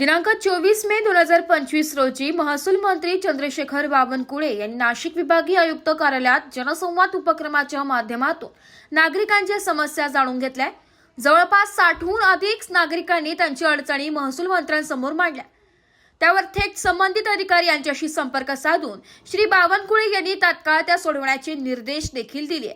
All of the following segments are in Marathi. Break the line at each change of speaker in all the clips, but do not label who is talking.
दिनांक चोवीस मे दोन हजार पंचवीस रोजी महसूल मंत्री चंद्रशेखर बावनकुळे यांनी नाशिक विभागीय आयुक्त कार्यालयात जनसंवाद उपक्रमाच्या माध्यमातून नागरिकांच्या समस्या जाणून घेतल्या. जवळपास साठहून अधिक नागरिकांनी त्यांची अडचणी महसूल मंत्र्यांसमोर मांडल्या. त्यावर थेट संबंधित अधिकारी यांच्याशी संपर्क साधून श्री बावनकुळे यांनी तात्काळ त्या सोडवण्याचे निर्देश देखील दिले.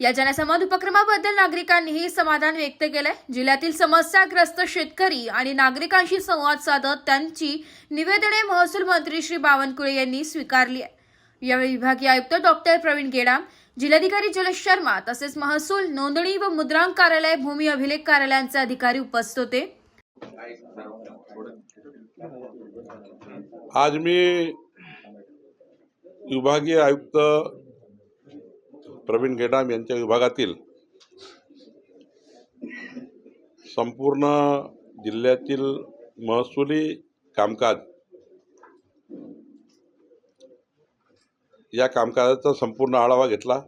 या जनसंवाद उपक्रमाबद्दल नागरिकांनीही समाधान व्यक्त केलंय. जिल्ह्यातील समस्याग्रस्त शेतकरी आणि नागरिकांशी संवाद साधत त्यांची निवेदने महसूल मंत्री श्री बावनकुळे यांनी स्वीकारली आहे. यावेळी विभागीय आयुक्त डॉक्टर प्रवीण गेडाम जिल्हाधिकारी जलश शर्मा तसेच महसूल नोंदणी व मुद्रांक कार्यालय भूमी अभिलेख कार्यालयांचे अधिकारी उपस्थित होते.
आज मी विभागीय आयुक्त प्रवीण गेडाम यांच्या विभागातील संपूर्ण जिल्ह्यातील महसुली कामकाज या कामकाजाचा संपूर्ण आढावा घेतला.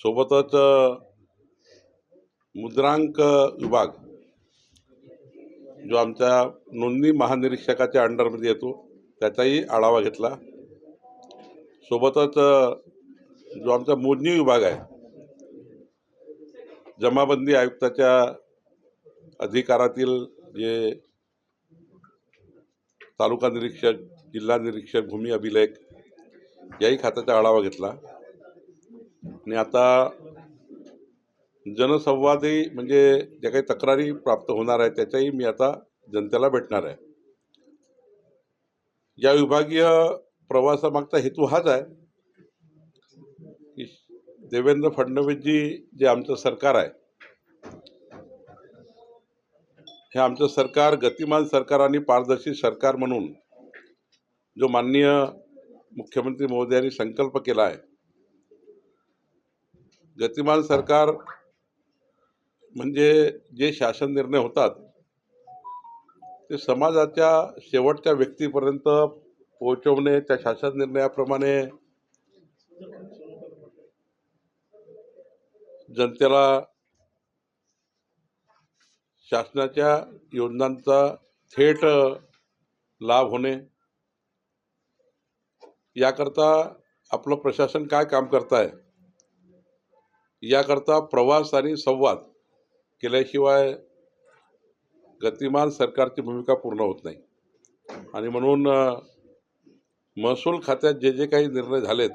सोबतच मुद्रांक विभाग जो आमच्या नोंदणी महानिरीक्षकाच्या अंडरमध्ये येतो त्याचाही आढावा घेतला. सोबतच जो आमचा मोजणी विभाग आहे जमाबंदी आयुक्ताच्या अधिकारातील जे तालुका निरीक्षक जिल्हा निरीक्षक भूमी अभिलेख याही खात्याचा आढावा घेतला. आणि आता जनसंवादही म्हणजे ज्या काही तक्रारी प्राप्त होणार आहे त्याच्याही मी आता जनतेला भेटणार आहे. या विभागीय प्रवासामागचा हेतू हाच आहे की देवेंद्र फडणवीसजी जे आमचं सरकार आहे हे आमचं सरकार गतिमान सरकार आणि पारदर्शी सरकार म्हणून जो माननीय मुख्यमंत्री महोदयांनी संकल्प केला आहे गतिमान सरकार म्हणजे जे शासन निर्णय होतात ते समाजाच्या शेवटच्या व्यक्तीपर्यंत पोहोचवणे त्या शासन निर्णयाप्रमाणे जनतेला शासनाच्या योजनांचा थेट लाभ होणे. याकरता आपलं प्रशासन काय काम करत आहे याकरता प्रवास आणि संवाद केल्याशिवाय गतिमान सरकारची भूमिका पूर्ण होत नाही. आणि म्हणून महसूल खात्यात जे जे काही निर्णय झालेत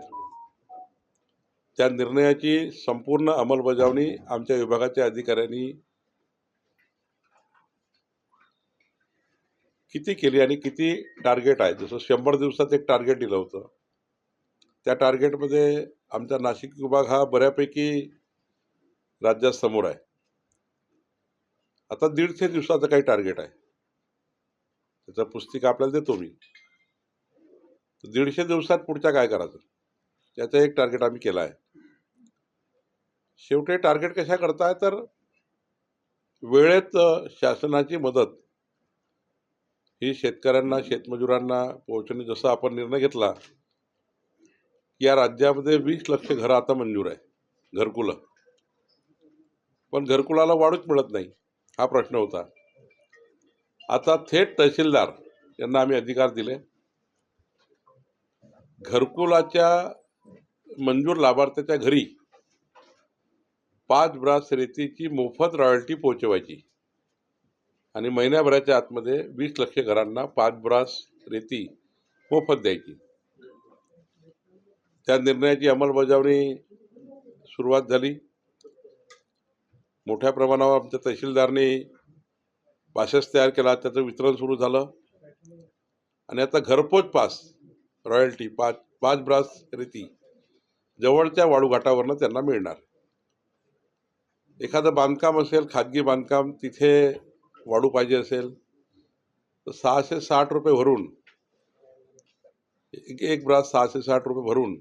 त्या निर्णयाची संपूर्ण अंमलबजावणी आमच्या विभागाच्या अधिकाऱ्यांनी किती केली आणि किती टार्गेट आहे? जसं शंभर दिवसात एक टार्गेट दिलं होतं. त्या टार्गेटमध्ये आमचा नाशिक विभाग हा बऱ्यापैकी राज्यात समोर आहे. आता दीडशे दिवसाचं काही टार्गेट आहे. त्याचं पुस्तिका आपल्याला देतो मी. दीडशे दिवसात पुढच्या काय करायचं? त्याचं एक टार्गेट आम्ही केलं आहे. शेवटी टार्गेट कशा करताय? तर वेळेत शासनाची मदत. ही शेतकऱ्यांना शेतमजुरांना पोहोचणे जसं आपण निर्णय घेतला की या राज्यामध्ये वीस लक्ष घरं आता मंजूर आहे. घरकुलं. पण घरकुलाला वाढूच मिळत नाही. हा प्रश्न होता. आता थेट तहसीलदार यांना आम्ही अधिकार दिले. घरकुलाच्या मंजूर लाभार्थ्याच्या घरी पाच ब्रास रेतीची मोफत रॉयल्टी पोहोचवायची आणि महिन्याभराच्या आतमध्ये वीस लक्ष घरांना पाच ब्रास रेती मोफत द्यायची. त्या निर्णयाची अंमलबजावणी सुरुवात झाली. मोठ्या प्रमाणावर आमच्या तहसीलदारने पासेस तयार केला त्याचं वितरण सुरू झालं. आणि आता घरपोच पास रॉयल्टी पाच पाच ब्रास रेती जवळच्या वाळूघाटावरनं त्यांना मिळणार. एखादं बांधकाम असेल खाजगी बांधकाम तिथे वाढू पाहिजे असेल तर सहाशे साठ रुपये भरून एक एक ब्रास सहाशे साठ रुपये भरून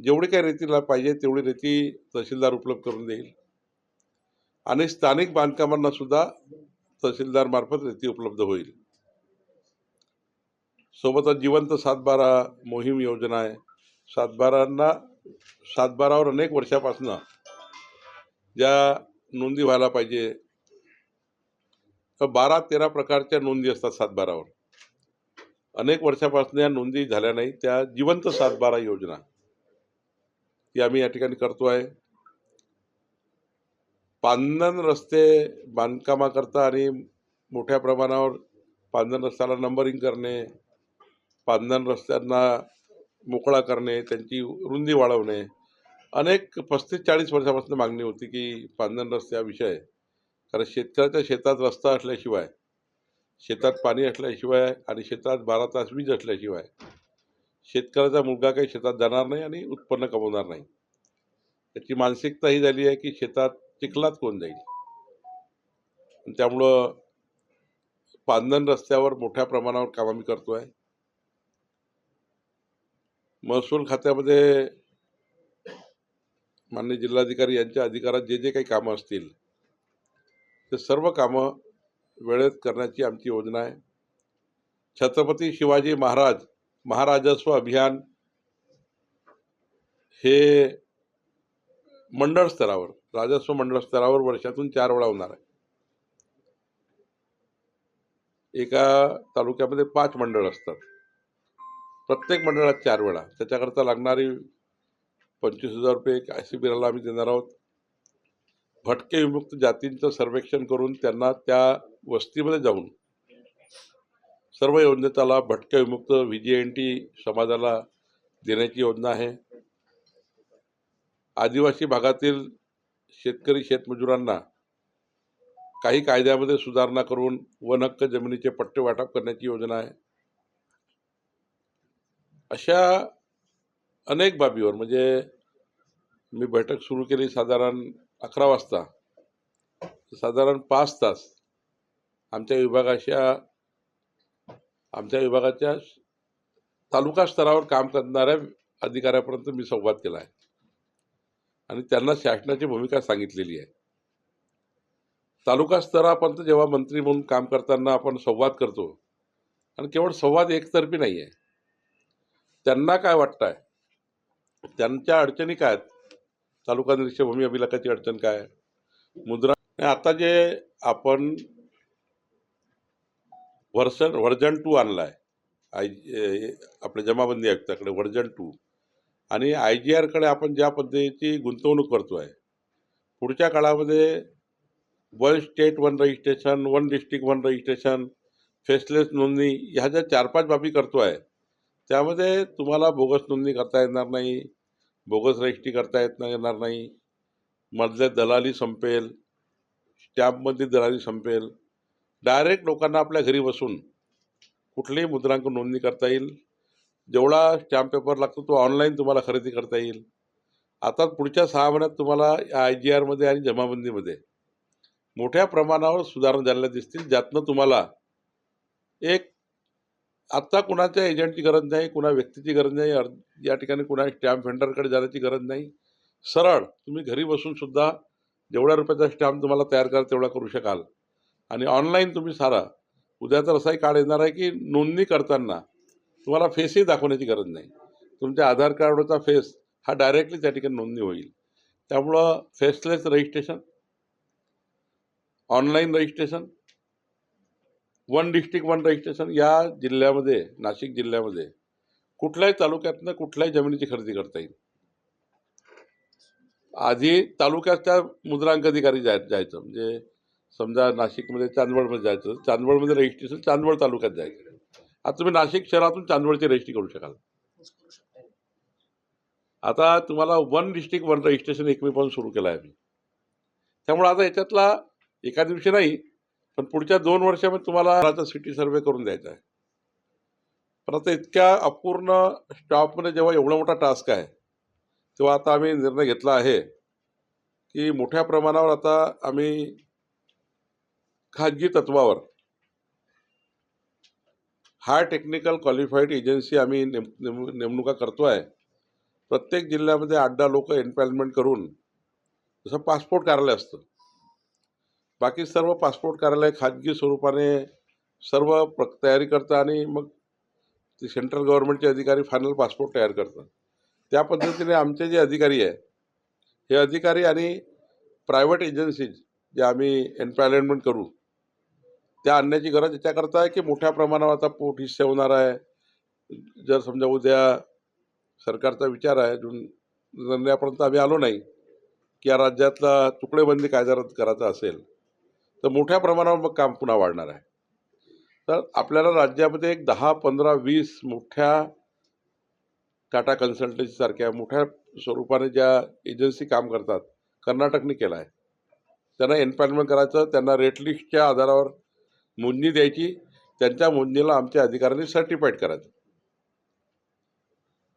जेवढी काही रेतीला पाहिजे तेवढी रेती तहसीलदार उपलब्ध करून देईल. आणि स्थानिक बांधकामांना सुद्धा तहसीलदार मार्फत रेती उपलब्ध होईल. सोबतच जिवंत सातबारा मोहीम योजना आहे. सातबारांना सातबारावर अनेक वर्षापासून ज्या नोंदी व्हायला पाहिजे तर बारा तेरा प्रकारच्या नोंदी असतात सातबारावर. अनेक वर्षापासून या नोंदी झाल्या नाही त्या जिवंत सातबारा योजना ती आम्ही या ठिकाणी करतो आहे पांदन रस्ते बांधकामाकरता आणि मोठ्या प्रमाणावर पांदन रस्त्याला नंबरिंग करणे पांदन रस्त्यांना मोकळा करणे त्यांची रुंदी वाढवणे अनेक पस्तीस चाळीस वर्षापासून मागणी होती की पांदन रस्ते हा विषय आहे. कारण शेतकऱ्याच्या शेतात रस्ता असल्याशिवाय शेतात पाणी असल्याशिवाय आणि शेतात बारा तास वीज असल्याशिवाय शेतकऱ्याचा मुलगा काही शेतात जाणार नाही आणि उत्पन्न कमवणार नाही त्याची मानसिकता ही झाली आहे की शेतात चिखलात कोण जाईल? त्यामुळं पांदन रस्त्यावर मोठ्या प्रमाणावर काम आम्ही करतो आहे महसूल खात्यामध्ये माननीय जिल्हाधिकारी यांच्या अधिकारात जे जे काही कामं असतील ते सर्व कामं वेळेत करण्याची आमची योजना आहे. छत्रपती शिवाजी महाराज महाराजस्व अभियान हे मंडळ स्तरावर राजस्व मंडळ स्तरावर वर्षातून चार वेळा होणार आहे. एका तालुक्यामध्ये पाच मंडळ असतात. प्रत्येक मंडळात चार वेळा. त्याच्याकरता लागणारी पंचवीस हजार रुपये एक शिबिराला आम्ही देणार आहोत. भटके विमुक्त जातींचं सर्वेक्षण करून त्यांना त्या वस्तीमध्ये जाऊन सर्व योजनेताला भटके विमुक्त व्ही जी एन टी समाजाला देण्याची योजना आहे. आदिवासी भागातील शेतकरी शेतमजुरांना काही कायद्यामध्ये सुधारणा करून वन हक्क जमिनीचे पट्टे वाटप करण्याची योजना आहे. अशा अनेक बाबीवर म्हणजे मी बैठक सुरू केली साधारण अकरा वाजता. साधारण पाच तास आमच्या विभागाच्या आमच्या विभागाच्या तालुका स्तरावर काम करणाऱ्या अधिकाऱ्यापर्यंत मी संवाद केला आहे. आणि त्यांना शासनाची भूमिका सांगितलेली आहे. तालुका स्तरापर्यंत जेव्हा मंत्री म्हणून काम करताना आपण संवाद करतो आणि केवळ संवाद एकतर्फी नाही आहे. त्यांना काय वाटतं आहे त्यांच्या अडचणी काय आहेत? तालुका निरीक्षक भूमी अभिलेखाची अडचण काय आहे? मुद्रा आता जे आपण व्हर्सन व्हर्जन टू आणला आहे आय आपल्या जमाबंदी आयुक्ताकडे व्हर्जन टू. आणि आय जी आरकडे आपण ज्या पद्धतीची गुंतवणूक करतो आहे पुढच्या काळामध्ये one state one registration one district one registration faceless नोंदणी ह्या ज्या चार पाच बाबी करतो आहे त्यामध्ये तुम्हाला बोगस नोंदणी करता येणार नाही बोगस रजिस्ट्री करता येत नाही येणार नाही. मधल्या दलाली संपेल स्टॅम्पमध्ये दलाली संपेल. डायरेक्ट लोकांना आपल्या घरी बसून कुठलीही मुद्रांक नोंदणी करता येईल. जेवढा स्टॅम्प पेपर लागतो तो ऑनलाईन तुम्हाला खरेदी करता येईल. आता पुढच्या सहा महिन्यात तुम्हाला आय जी आरमध्ये आणि जमाबंदीमध्ये मोठ्या प्रमाणावर सुधारणा झालेल्या दिसतील. ज्यातनं तुम्हाला एक आत्ता कुणाच्या एजंटची गरज नाही कुणा व्यक्तीची गरज नाही या ठिकाणी कुणा स्टॅम्प व्हेंडरकडे जाण्याची गरज नाही. सरळ तुम्ही घरी बसून सुद्धा जेवढ्या रुपयाचा स्टॅम्प तुम्हाला तयार करा तेवढा करू शकाल. आणि ऑनलाईन तुम्ही सारा. उद्या तर असाही काळ येणार आहे की नोंदणी करताना तुम्हाला फेसही दाखवण्याची गरज नाही. तुमच्या आधार कार्डचा फेस हा डायरेक्टली त्या ठिकाणी नोंदणी होईल. त्यामुळं faceless registration online registration one district one registration या जिल्ह्यामध्ये नाशिक जिल्ह्यामध्ये कुठल्याही तालुक्यातनं कुठल्याही जमिनीची खरेदी करता येईल. आधी तालुक्याच्या मुद्रांक अधिकारी जाय जायचं. म्हणजे समजा नाशिकमध्ये चांदवडमध्ये जायचं चांदवडमध्ये रजिस्ट्रेशन चांदवड तालुक्यात जायचं. आता तुम्ही नाशिक शहरातून चांदवडची रजिस्ट्री करू शकाल. आता तुम्हाला वन डिस्ट्रिक्ट वन रजिस्ट्रेशन एकमेपासून सुरू केलं आहे आम्ही. त्यामुळे आता याच्यातला एका दिवशी नाही पण पुढच्या दोन वर्षामध्ये तुम्हाला सिटी सर्वे करून द्यायचा आहे. पण आता इतक्या अपूर्ण स्टॉपमध्ये जेव्हा एवढा मोठा टास्क आहे तेव्हा आता आम्ही निर्णय घेतला आहे की मोठ्या प्रमाणावर आता आम्ही खाजगी तत्वावर हाय टेक्निकल क्वालिफाईड एजन्सी आम्ही नेम नेम नेमणुका करतो आहे प्रत्येक जिल्ह्यामध्ये आठ दहा लोक एम्प्लॉयमेंट करून जसं पासपोर्ट कार्यालय असतं. बाकी सर्व पासपोर्ट कार्यालय खाजगी स्वरूपाने सर्व प्र तयारी करतं आणि मग ते सेंट्रल गव्हर्नमेंटचे अधिकारी फायनल पासपोर्ट तयार करतात. त्या पद्धतीने आमचे जे अधिकारी आहे हे अधिकारी आणि प्रायव्हेट एजन्सीज जे आम्ही एम्प्लॉयमेंट करू त्या आणण्याची गरज याच्याकरता आहे की मोठ्या प्रमाणावर आता पोट हिस्से होणार आहे? जर समजा उद्या सरकारचा विचार आहे अजून निर्णयापर्यंत आम्ही आलो नाही की या राज्यातला तुकडेबंदी कायदा रद्द करायचा असेल तर मोठ्या प्रमाणावर मग काम पुन्हा वाढणार आहे. तर आपल्याला राज्यामध्ये एक दहा पंधरा वीस मोठ्या टाटा कन्सल्टन्सीसारख्या मोठ्या स्वरूपाने ज्या एजन्सी काम करतात कर्नाटकने केलं आहे त्यांना एम्प्लॉयमेंट करायचं त्यांना रेट लिस्टच्या आधारावर मोजणी द्यायची त्यांच्या मोजणीला आमच्या अधिकाऱ्यांनी सर्टिफाईड करायचं.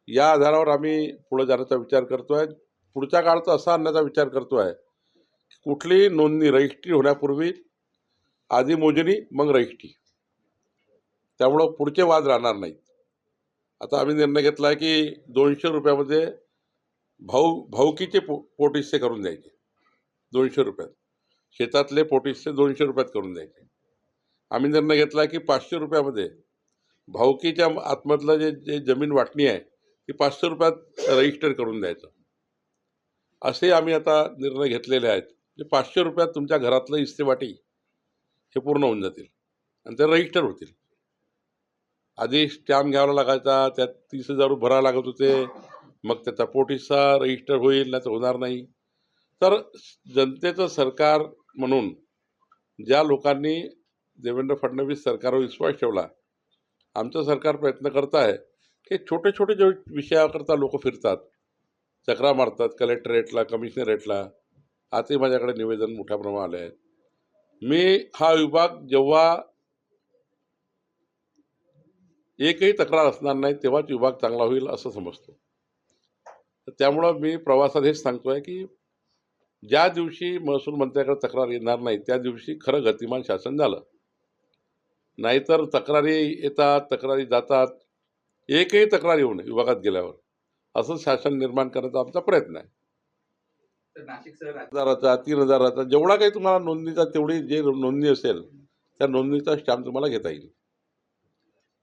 या आधारावर आम्ही पुढे जाण्याचा विचार करतो आहे पुढच्या काळात असा आणण्याचा विचार करतो आहे कुठलीही नोंदणी रजिस्ट्री होण्यापूर्वी आधी मोजणी मग रजिस्ट्री. त्यामुळं पुढचे वाद राहणार नाहीत. आता आम्ही निर्णय घेतला आहे की दोनशे रुपयामध्ये भाऊ भाऊकीचे पो पोटिस्से करून द्यायचे. दोनशे रुपयात. शेतातले पोटिस्से दोनशे रुपयात करून द्यायचे. आम्ही निर्णय घेतला की पाचशे रुपयामध्ये. भाऊकीच्या आतमधलं जे जे जमीन वाटणी आहे ती पाचशे रुपयात रजिस्टर करून द्यायचं. असे आम्ही आता निर्णय घेतलेले आहेत. जे पाचशे रुपयात तुमच्या घरातलं इस्तेवाटी हे पूर्ण होऊन जातील. आणि ते रजिस्टर होतील. आधी स्टॅम्प घ्यावा लागायचा त्यात तीस हजार रुपये भरावे लागत होते. मग त्याचा पोट रजिस्टर होईल नाही तर होणार नाही. तर जनतेचं सरकार म्हणून ज्या लोकांनी देवेंद्र फडणवीस सरकारवर विश्वास ठेवला. आमचं सरकार प्रयत्न करत आहे की छोटे छोटे जे विषयाकरता लोक फिरतात चक्रा मारतात कलेक्टरेटला कमिशनरेटला आताही माझ्याकडे निवेदन मोठ्या प्रमाणात आले आहेत. मी हा विभाग जेव्हा एकही तक्रार असणार नाही तेव्हाच विभाग चांगला होईल असं समजतो. तर त्यामुळं मी प्रवासात हेच सांगतो आहे की ज्या दिवशी महसूल मंत्र्याकडे तक्रार येणार नाही त्या दिवशी खरं गतिमान शासन झालं. नाहीतर तक्रारी येतात तक्रारी जातात. एकही तक्रार येऊ नये विभागात गेल्यावर. असं शासन निर्माण करण्याचा आमचा प्रयत्न आहे. हजाराचा तीन हजाराचा जेवढा काही तुम्हाला नोंदणीचा तेवढी जे नोंदणी असेल त्या नोंदणीचा स्टॅम्प तुम्हाला घेता येईल.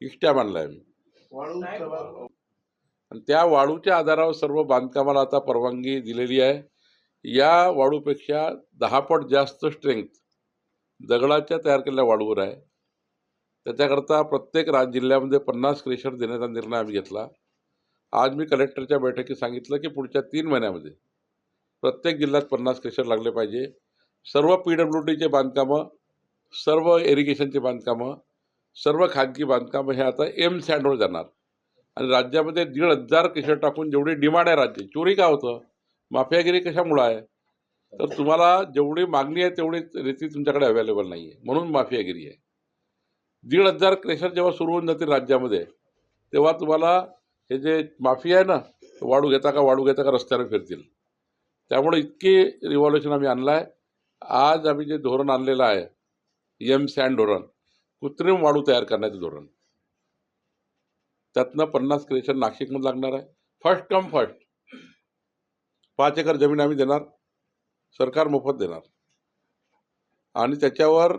स्टॅम्प आणला आहे मी. आणि त्या वाळूच्या आधारावर सर्व बांधकामाला आता परवानगी दिलेली आहे. या वाळूपेक्षा दहा पट जास्त स्ट्रेंथ दगडाच्या तयार केलेल्या वाळूवर आहे. त्याच्याकरता प्रत्येक राज जिल्ह्यामध्ये पन्नास क्रेशर देण्याचा निर्णय आम्ही घेतला. आज मी कलेक्टरच्या बैठकीत सांगितलं की पुढच्या तीन महिन्यामध्ये प्रत्येक जिल्ह्यात पन्नास क्रेशर लागले पाहिजे. सर्व पी डब्ल्यू डीचे बांधकामं सर्व इरिगेशनचे बांधकामं सर्व खाजगी बांधकामं हे आता एम सँडवर जाणार. आणि राज्यामध्ये दीड हजार क्रेशर टाकून जेवढी डिमांड आहे राज्य चोरी का होतं? माफियागिरी कशामुळं आहे? तर तुम्हाला जेवढी मागणी आहे तेवढी रेती तुमच्याकडे अवेलेबल नाही आहे म्हणून माफियागिरी आहे. दीड हजार क्रेशर जेव्हा सुरू होऊन जातील राज्यामध्ये तेव्हा तुम्हाला हे जे माफिया आहे ना वाढू घेता का वाढू घेता का रस्त्यावर फिरतील. त्यामुळे इतकी रिव्हॉल्युशन आम्ही आणलं आहे आज आम्ही जे धोरण आणलेलं आहे एम सँड धोरण कृत्रिम वाळू तयार करण्याचं धोरण. त्यातनं पन्नास क्रेशर नाशिकमध्ये लागणार आहे. फर्स्ट कम फर्स्ट पाच एकर जमीन आम्ही देणार. सरकार मोफत देणार. आणि त्याच्यावर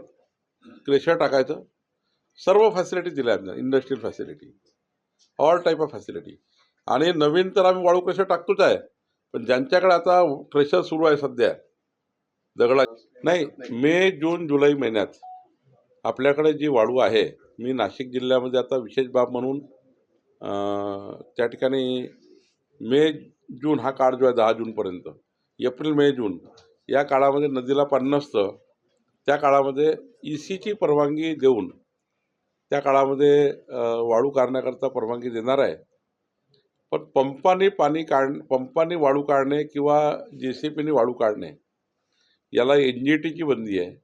क्रेशर टाकायचं. सर्व फॅसिलिटी दिल्या आहेत. Industrial facility all type of facility आणि नवीन तर आम्ही वाळू क्रेशर टाकतोच आहे. पण ज्यांच्याकडे आता प्रेशर सुरू आहे सध्या दगडा नाही मे जून जुलै महिन्यात आपल्याकडे जी वाळू आहे मी नाशिक जिल्ह्यामध्ये आता विशेष बाब म्हणून त्या ठिकाणी मे जून हा काळ जो आहे दहा जूनपर्यंत एप्रिल मे जून या काळामध्ये नदीला पाणी नसतं त्या काळामध्ये ई सीची परवानगी देऊन त्या काळामध्ये वाळू काढण्याकरता परवानगी देणार आहे. पण पंपाने पाणी काढ पंपाने वाळू काढणे किंवा जे सी पीने वाळू काढणे याला एन जी टीची बंदी आहे.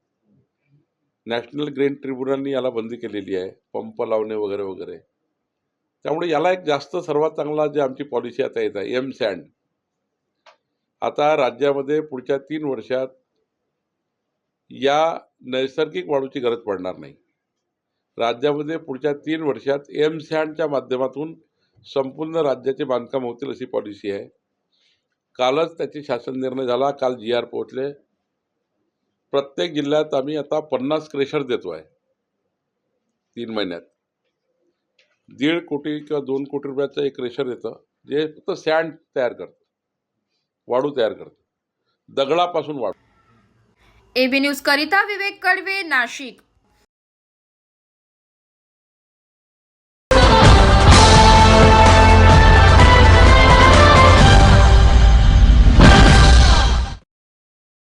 नॅशनल ग्रेन ट्रिब्युनलनी याला बंदी केलेली आहे पंप लावणे वगैरे वगैरे. त्यामुळे याला एक जास्त सर्वात चांगला जे आमची पॉलिसी आता येत आहे एम सँड आता राज्यामध्ये पुढच्या तीन वर्षात या नैसर्गिक वाळूची गरज पडणार नाही. राज्यामध्ये पुढच्या तीन वर्षात एम सँडच्या माध्यमातून संपूर्ण राज्याचे बांधकाम होतील अशी पॉलिसी आहे. कालच त्याची शासन निर्णय झाला काल जी आर पोहोचले. प्रत्येक जिल्ह्यात आम्ही आता पन्नास क्रेशर देतो आहे. तीन महिन्यात. दीड कोटी किंवा दोन कोटी रुपयाचं एक क्रेशर येतं जे फक्त सँड तयार करतं वाळू तयार करतं. दगडापासून वाढू
एबी न्यूज करिता विवेक कडवे नाशिक.